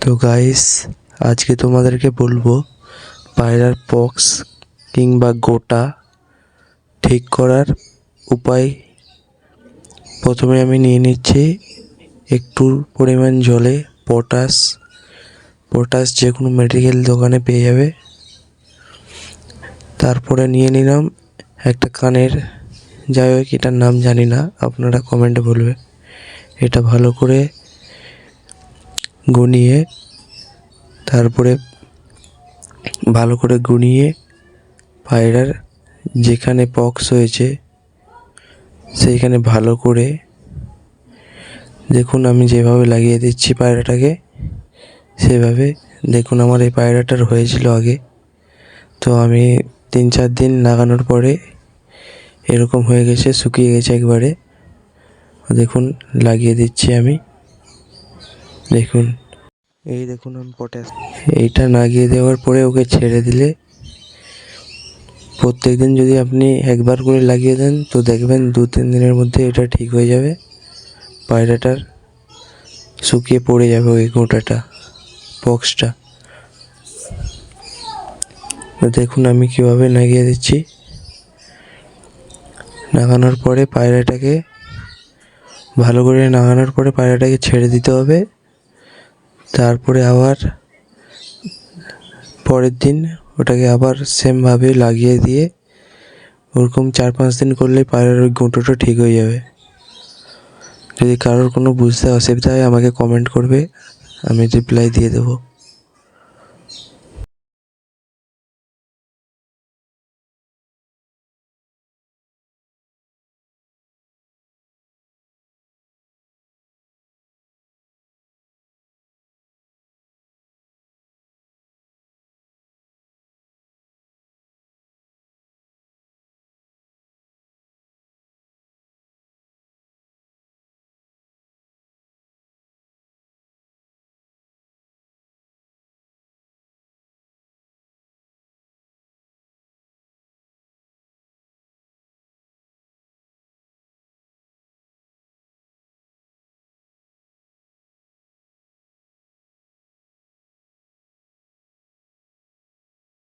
তো গাইস আজকে তোমাদেরকে বলব পায়রার পক্স কিংবা গোটা ঠিক করার উপায়। প্রথমে আমি নিয়ে নিচ্ছি একটু পরিমাণ জলে পটাশ পটাশ যে কোনো মেডিকেল দোকানে পেয়ে যাবে। তারপরে নিয়ে নিলাম একটা কানের। যাই হোক, এটার নাম জানি না, আপনারা কমেন্টে বলবে। এটা ভালো করে গুনিয়ে, তারপরে ভালো করে গুনিয়ে পায়রার যেখানে পক্স হয়েছে, সেইখানে ভালো করে দেখুন আমি যেভাবে লাগিয়ে দিচ্ছি পায়রাটাকে, সেভাবে দেখুন আমার এই পায়রাটার হয়েছিল আগে। তো আমি তিন চার দিন লাগানোর পরে এরকম হয়ে গেছে, শুকিয়ে গেছে একবারে। দেখুন, লাগিয়ে দিচ্ছি আমি। দেখুন। এই দেখুন আমি পটাশ। এইটা লাগিয়ে দেওয়ার পরে ওকে ছেড়ে দিলে। প্রত্যেক দিন যদি আপনি একবার করে লাগিয়ে দেন তো দেখবেন দু তিন দিনের মধ্যে এটা ঠিক হয়ে যাবে। পায়রাটার শুকিয়ে পড়ে যাবে ওই গোটাটা বক্সটা দেখুন আমি কীভাবে লাগিয়ে দিচ্ছি। লাগানোর পরে পায়রাটাকে ভালো করে লাগানোর পরে পায়রাটাকে ছেড়ে দিতে হবে। তারপরে আবার পরের দিন ওটাকে আবার সেমভাবে লাগিয়ে দিয়ে ওরকম চার পাঁচ দিন করলে পায়ের ওই গুঁটোটা ঠিক হয়ে যাবে। যদি কারোর কোনো বুঝতে অসুবিধা হয় আমাকে কমেন্ট করবে, আমি রিপ্লাই দিয়ে দেবো।